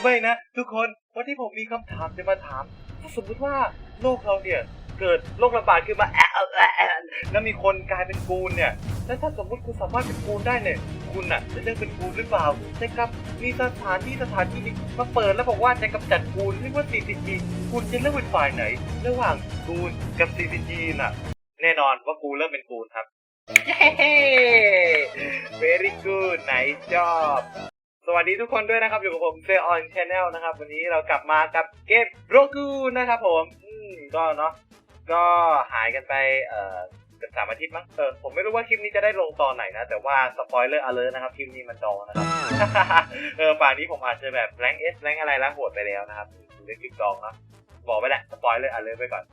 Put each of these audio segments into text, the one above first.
ไม่นะ ทุกคนวันที่ผมมีคำถามจะมาถาม ถ้าสมมติว่าโลกเราเนี่ยเกิดโรคระบาดขึ้นมาแอะแอะแล้วมีคนกลายเป็นกูนเนี่ยแล้วถ้าสมมติคุณสามารถเป็นกูนได้เนี่ย คุณน่ะจะเลือกเป็นกูนหรือเปล่าใช่ครับมีสถานที่สถานที่นึงมาเปิดแล้วบอกว่าจะกำจัดกูนเรียกว่า CCG คุณจะเลือกเป็นฝ่ายไหน ระหว่างกูนกับ CCG น่ะ แน่นอนว่ากูเลือกเป็นกูนครับเย้ very good nice job สวัสดีทุกคนด้วยนะครับ อยู่กับผมเซออนชาแนลนะครับ วันนี้เรากลับมากับเกมโรกูนะครับผมอืมก็เนาะก็หายกันไปเอ่อเกือบสามอาทิตย์มั้งเออผมไม่รู้ว่าคลิปนี้จะได้ลงตอนไหนนะ แต่ว่าสปอยเลอร์อเลอร์นะครับคลิปนี้มันดองนะครับ เออป่านนี้ผมอาจจะแบบแรงเอสแรงอะไรแล้วโหดไปแล้วนะครับอยู่ในคลิปดองเนาะบอกไปแหละสปอยเลอร์อเลอร์ไปก่อน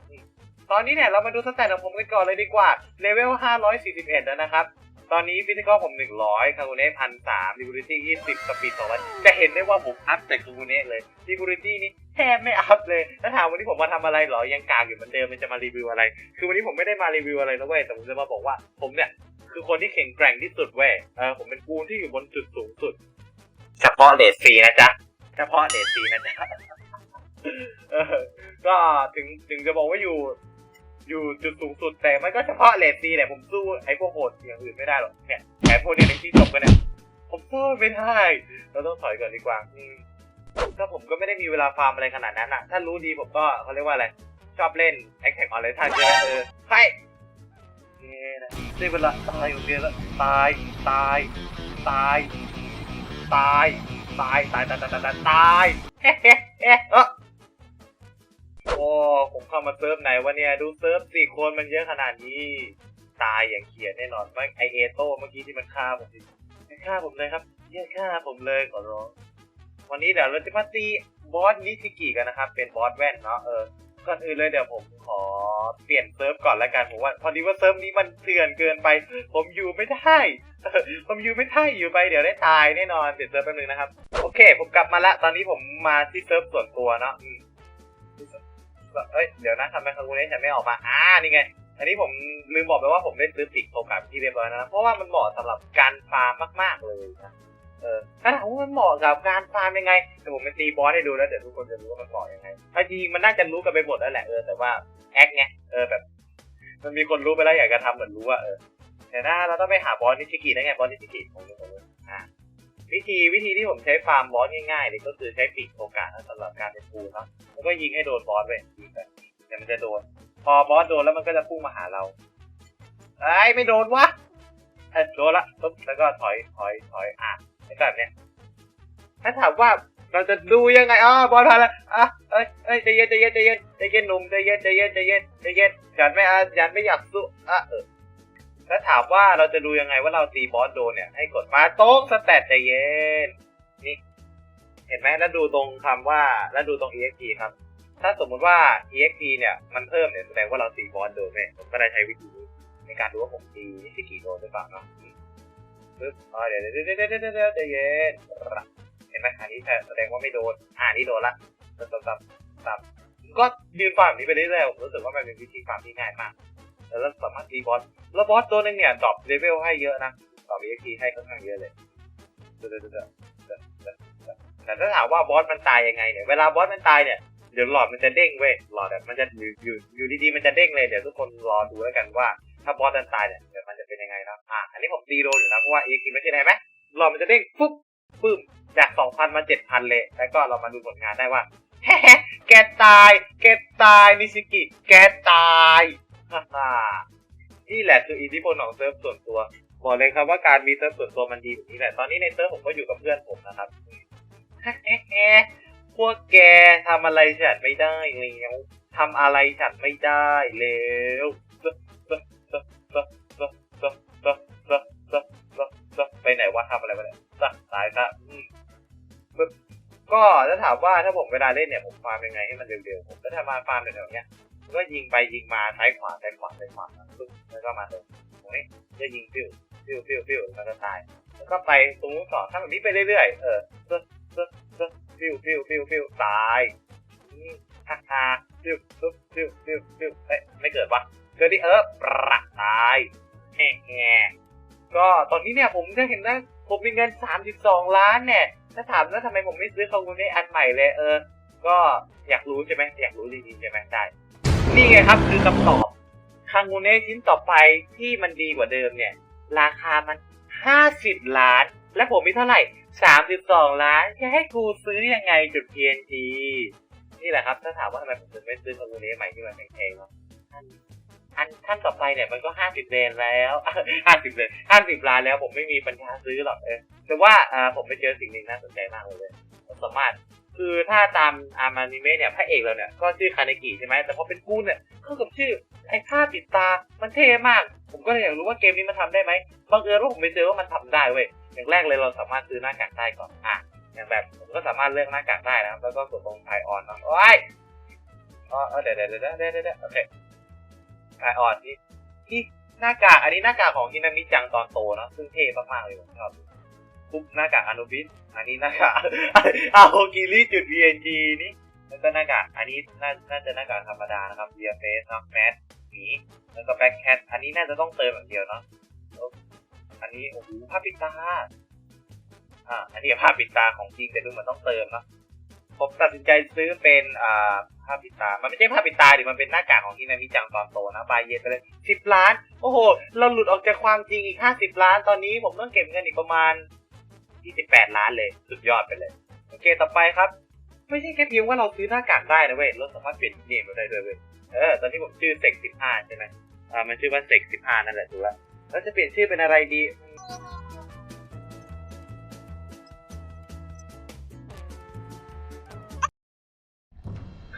ตอนนี้เนี่ยเรามาดูสแตทของผมกันก่อนเลยดีกว่าเลเวล541แล้วนะครับ ตอนนี้ฟิสิกอลผม100คาคูเน่พันสามดิบูริตี้20สปีด200จะเห็นได้ว่าผมอัพแต่คาคูเน่เลยดิบูริตี้นี่แทบไม่อัพเลยแล้วถามวันนี้ผมมาทำอะไรหรอยังกากอยู่เหมือนเดิมมันจะมารีวิวอะไร คือวันนี้ผมไม่ได้มารีวิวอะไรนะเว้ยแต่ผมจะมาบอกว่าผมเนี่ยคือคนที่แข็งแกร่งที่สุดเว้ยเออผมเป็นกูนที่อยู่บนจุดสูงสุดเฉพาะเลดซีนะจ๊ะเฉพาะเลดซีนะจ๊ะก็ถึงถึงจะบอกว่าอยู่ อยู่จุดสูงสุดแต่มันก็เฉพาะเลดซีแหละผมสู้ไอ้พวกโหดอย่างอื่นไม่ได้หรอกเนี่ยแผลพวกเนี้ในที่จบกันเนี่ยผมสู้ไม่ได้เราต้องถอยก่อนดีกว่าอืมถ้าผมก็ไม่ได้มีเวลาฟาร์มอะไรขนาดนั้นอะ ถ้ารู้ดีผมก็เขาเรียกว่าอะไร ชอบเล่นแอคแท็กออนไลน์ท่านใช่ไหมเออไปเนี่ยนะได้เวลาตายของเดียแล้วตายตายตายตายตายตายตายตายตายตายเฮ้เฮ้เฮ้เออ เข้ามาเซิร์ฟไหนวะเนี่ยดูเซิร์ฟสี่คนมันเยอะขนาดนี้ตายอย่างเขียนแน่นอนไม่ไอเอโต้เมื่อกี้ที่มันฆ่าผมดิอย่าฆ่าผมเลยครับอย่าฆ่าผมเลยขอร้องวันนี้เดี๋ยวเราจะมาตีบอสนิชิกิกันนะครับ เป็นบอสแว่นเนาะเออก่อนอื่นเลยเดี๋ยวผมขอเปลี่ยนเซิร์ฟก่อนละกันผมว่าพอดีว่าเซิร์ฟนี้มันเถื่อนเกินไป ผมอยู่ไม่ได้ผมอยู่ไม่ได้อยู่ไปเดี๋ยวได้ตายแน่นอนเปลี่ยนเซิร์ฟแป๊บนึงนะครับ โอเค ผมกลับมาละตอนนี้ผมมาที่เซิร์ฟส่วนตัวเนาะ อืมเอ้ยเดี๋ยวนะทำไมคาคูเนชันไม่ออกมาอ่านี่ไง อันนี้ผมลืมบอกไปว่าผมได้ซื้อปิกโอกาสที่เรียบร้อยนะเพราะว่ามันเหมาะสำหรับการฟาร์มมากๆเลยนะเออถ้าถามว่ามันเหมาะกับการฟาร์มยังไงเดี๋ยวผมไปตีบอสให้ดูแล้วเดี๋ยวทุกคนจะรู้ว่ามันเหมาะยังไงจริงมันน่าจะรู้กันไปหมดแล้วแหละเออแต่ว่าแอคไงเออแบบ มันมีคนรู้ไปแล้วอยากจะทำเหมือนรู้ว่าเออแต่ถ้าเราต้องไปหาบอสนิชิกิได้ไงบอสนิชิกิผมรู้ผมรู้อ่า วิธีวิธีที่ผมใช้ฟาร์มบอสง่ายๆเลยก็คือใช้ปิกโอกาสสำหรับการเป็นปูเนาะแล้วก็ยิงให้โดนบอสไปยิงไปเดี๋ยวมันจะโดน พอบอสโดนแล้วมันก็จะพุ่งมาหาเราไอ้ไม่โดนวะเอ้ยโดนละปุ๊บแล้วก็ถอยถอยถอยอะแบบเนี้ยถ้าถามว่าเราจะดูยังไงอ๋อบอลพาแล้วอะเอ้ยเอ้ยใจเย็นใจเย็นใจเย็นใจเย็นหนุ่มใจเย็นใจเย็นใจเย็นใจเย็นฉันไม่อะฉันไม่อยากสู้อะเออ ถ้าถามว่าเราจะดูยังไงว่าเราตีบอสโดนเนี่ย ให้กดมาโต๊ะสแตทใจเย็น นี่ เห็นไหมแล้วดูตรงคำว่าแล้วดูตรง exp ครับ ถ้าสมมุติว่า exp เนี่ยมันเพิ่มเนี่ยแสดงว่าเราตีบอสโดนเนี่ยผมก็ได้ใช้วิธีนี้ในการดูว่าผมตีนิชิกิโดนหรือเปล่าเนาะปึ๊บอ๋อเดี๋ยวเดี๋ยวเดี๋ยวเดี๋ยวเดี๋ยวเดยวใจเย็นเห็นไหมอันนี้แสดงว่าไม่โดนอ่านี่โดนละตับตับตับตับก็ยืนฟาร์มนี้ไปเรื่อยๆผมรู้สึกว่ามันเป็นวิธีฟาร์มที่ง่ายมาก แล้วสามารถตีบอสแล้วบอสตัวนึงเนี่ยดรอปเลเวลให้เยอะนะดรอป EXP ให้ค่อนข้างเยอะเลยเดี๋ยวเดี๋ยวเดี๋ยวเดี๋ยวเดี๋ยวเดี๋ยวแต่ถ้าถามว่าบอสมันตายยังไงเนี่ยเวลาบอสมันตายเนี่ยเดี๋ยวหลอดมันจะเด้งเว้ยหลอดแบบมันจะอยู่อยู่อยู่ดีๆมันจะเด้งเลยเดี๋ยวทุกคนรอดูแล้วกันว่า ถ้าบอสมันตายเนี่ยเดี๋ยวมันจะเป็นยังไงนะอะอันนี้ผมตีโดนอยู่นะเพราะว่า EXP ไม่ใช่ไหนไหมหลอดมันจะเด้งปุ๊บปึ้มจาก2,000มา7,000เลยแล้วก็เรามาดูผลงานได้ว่าแกตาย แกตายนิชิกิ แกตายฮ่าฮ่า นี่แหละคืออิทธิพลของเซิร์ฟส่วนตัว บอกเลยครับว่าการมีเซิร์ฟส่วนตัวมันดีแบบนี้แหละ ตอนนี้ในเซิร์ฟผมก็อยู่กับเพื่อนผมนะครับพวกแกทำอะไรฉันไม่ได้แล้วทำอะไรฉันไม่ได้แล้วไปไหนวะทำอะไรวะเนี่ยตายซะก็ถ้าถามว่าถ้าผมเวลาเล่นเนี่ยผมฟาร์มยังไงให้มันเร็วๆผมก็จะมาฟาร์มแถวๆเนี้ย ก็ยิงไปยิงมาซ้ายขวาซ้ายขวาซ้ายขวาปึ๊บแล้วก็มาตรงตรงนี้จะยิงฟิวฟิวฟิวฟิวแล้วก็ตายแล้วก็ไปตรงนู้นต่อถ้าแบบนี้ไปเรื่อยๆเออปึ๊บปึ๊บปึ๊บฟิวฟิวฟิวฟิวตายฮ่าฮ่าฟิวปึ๊บฟิวฟิวฟิวเอ้ยไม่เกิดวะเกิดดิเออปรักตายแฮ่แฮ่ก็ตอนนี้เนี่ยผมจะเห็นนะผมมีเงิน 32 ล้านเนี่ย ถ้าถามว่าทำไมผมไม่ซื้อคางูเนะอันใหม่เลยเออ ก็อยากรู้ใช่ไหมอยากรู้จริงๆใช่ไหมได้ นี่ไงครับคือคำตอบคางูเนะชิ้นต่อไปที่มันดีกว่าเดิมเนี่ย ราคามันห้าสิบล้าน และผมมีเท่าไหร่สามสิบสองล้าน จะให้กูซื้อยังไงจุด TNT นี่แหละครับ ถ้าถามว่าทำไมผมถึงไม่ซื้อคางูเนะใหม่ที่มันแพงๆเนาะอันท่านต่อไปเนี่ยมันก็ห้าสิบเลนแล้วห้าสิบเลนห้าสิบล้านแล้วผมไม่มีปัญญาซื้อหรอกเออแต่ว่าอ่าผมไปเจอสิ่งหนึ่งน่าสนใจมากเลยผมสามารถ คือถ้าตามอามานิเมะเนี่ยพระเอกเราเนี่ยก็ชื่อคาเนกิใช่ไหมแต่พอเป็นกูเนี่ยเข้ากับชื่อไอ้ผ้าปิดตามันเท่มาก ผมก็เลยอยากรู้ว่าเกมนี้มันทำได้ไหมบังเอิญว่าผมไปเจอว่ามันทำได้เว้ยอย่างแรกเลยเราสามารถซื้อหน้ากากได้ก่อนอะอย่างแบบผมก็สามารถเลือกหน้ากากได้นะครับแล้วก็กดตรงไทออนเนาะโอ้ยอ๋อเดี๋ยวเดี๋ยวเดี๋ยวเดี๋ยวเดี๋ยวโอเคไทออนนี่ที่หน้ากากอันนี้หน้ากากของฮินามิจังตอนโตเนาะซึ่งเท่มากๆเลยผมชอบ ปุ๊บหน้ากากอนุบิสอันนี้หน้ากากอาโฮกิริจุด VNG นี่แล้วก็หน้ากากอันนี้น่าจะหน้ากากธรรมดานะครับเบียเฟสเนาะแมสหมีแล้วก็แบ็คแคทอันนี้น่าจะต้องเติมอย่างเดียวเนาะอันนี้โอ้โหผ้าปิดตาอ่าอันนี้ผ้าปิดตาของจริงแต่ดูเหมือนต้องเติมเนาะผมตัดสินใจซื้อเป็นอ่าผ้าปิดตา มันไม่ใช่ผ้าปิดตาดิมันเป็นหน้ากากของที่นามิจังตอนโตนะบายเยนไปเลยสิบล้าน โอ้โห เราหลุดออกจากความจริงอีกห้าสิบล้าน ตอนนี้ผมต้องเก็บเงินอีกประมาณ ยี่สิบแปดล้านเลย สุดยอดไปเลย โอเค ต่อไปครับ ไม่ใช่แค่เพียงว่าเราซื้อหน้ากากได้นะเว้ยเราสามารถเปลี่ยนเนมได้ด้วยเว้ย เออ ตอนนี้ผมชื่อเซกสิบห้าใช่ไหมอ่า มันชื่อว่าเซกสิบห้านั่นแหละถูกแล้วแล้วจะเปลี่ยนชื่อเป็นอะไรดี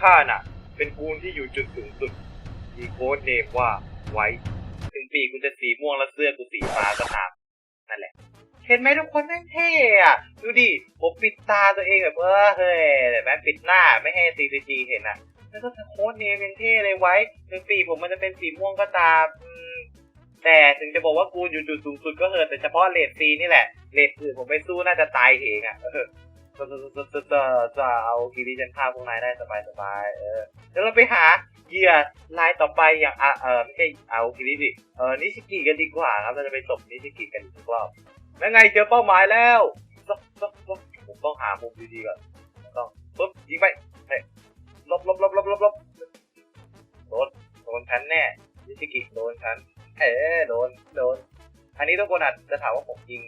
ข้าน่ะ เป็นกูนที่อยู่จุดสูงสุด มีโค้ดเนมว่าไว้ ถึงปีกูจะสีม่วงแล้วเสื้อกูสีฟ้าก็ตาม เห็นไหมทุกคนแม่งเท่อะดูดิผมปิดตาตัวเองแบบเออเฮ้ยแต่แม่งปิดหน้าไม่ให้ CCG เห็นอะแล้วก็โค้ดเนมยังเท่เลยไว้ถึงปีผมมันจะเป็นสีม่วงก็ตามแต่ถึงจะบอกว่ากูอยู่จุดสูงสุดก็เถอะแต่เฉพาะเลดซีนี่แหละเลดอื่นผมไม่สู้น่าจะตายเองอะจะจะจะจะจะเอากิริจันฆ่าพวกนายได้สบายสบายเออเดี๋ยวเราไปหาเหยื่อรายต่อไปอย่างอะเออไม่ใช่เอากิริดิเออนิชิกิกันดีกว่าครับเราจะไปจบนิชิกิกันอีกรอบ แล้วไงเจอเป้าหมายแล้วซักซักซักผมต้องหามุมดีๆก่อนต้องปุ๊บยิงไปเฮ้ยลบลบลบลบลบลบโดนโดนฉันแน่นิชิกิโดนฉันเออโดนโดนอันนี้ทุกนอาจะถามว่าผมยิง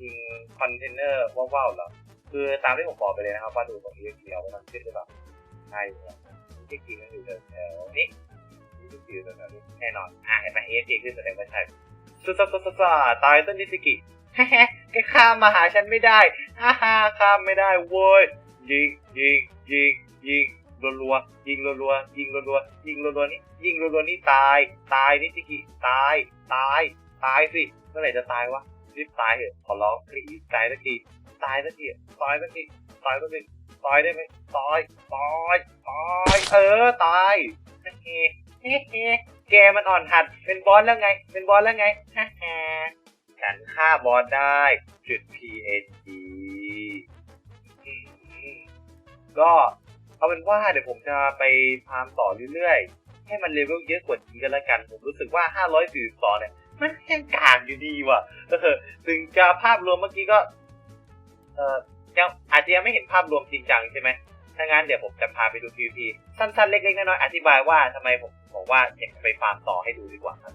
ยิงคอนเทนเนอร์ว่าวๆหรอคือตามที่ผมบอกไปเลยนะครับว่าดูตรงนี้เดียวมันขึ้นหรือเปล่าใช่ครับที่จริมันอยู่แถวนี้ที่จริอยู่แถวนี้แน่นอนอะเห็นไหมเอฟขึ้นแสดงว่าใช่ ซุซาซาซาซาตายต้นนิสกิแฮ่แกข้ามมาหาฉันไม่ได้ฮ่าฮ่าข้ามไม่ได้เว้ยยิงยิงยิงยิงรัวๆยิงรัวๆยิงรัวๆยิงรัวๆนี่ยิงรัวๆนี่ตาย ตายนิสกิตายตาย ตายสิเมื่อไหร่จะตายวะรีบตายเถอะขอร้องคลีตายสักทีตายสักทีตายสักทีตายสักทีตายได้ไหมตายตายตายเออตายเฮ้ แกมันอ่อนหัด เป็นบอสแล้วไง เป็นบอสแล้วไงฮ่าฮ่าฉันฆ่าบอสได้ จุด PNG อืมก็เอาเป็นว่าเดี๋ยวผมจะไปพามต่อเรื่อยๆ ให้มันเลเวลเยอะกว่านี้กันล้วกัน ผมรู้สึกว่า 542เนี่ย มันยังกลางอยู่ดีว่ะถึงจะภาพรวมเมื่อกี้ก็ เอ่อยังอาจจะยังไม่เห็นภาพรวมจริงจังใช่ไหมถ้างั้นเดี๋ยวผมจะพาไปดู PVP สั้นๆ เล็กๆ น้อยๆ อธิบายว่าทำไมผม บอกว่าอยากไปฟาร์มต่อให้ดูดีกว่าครับ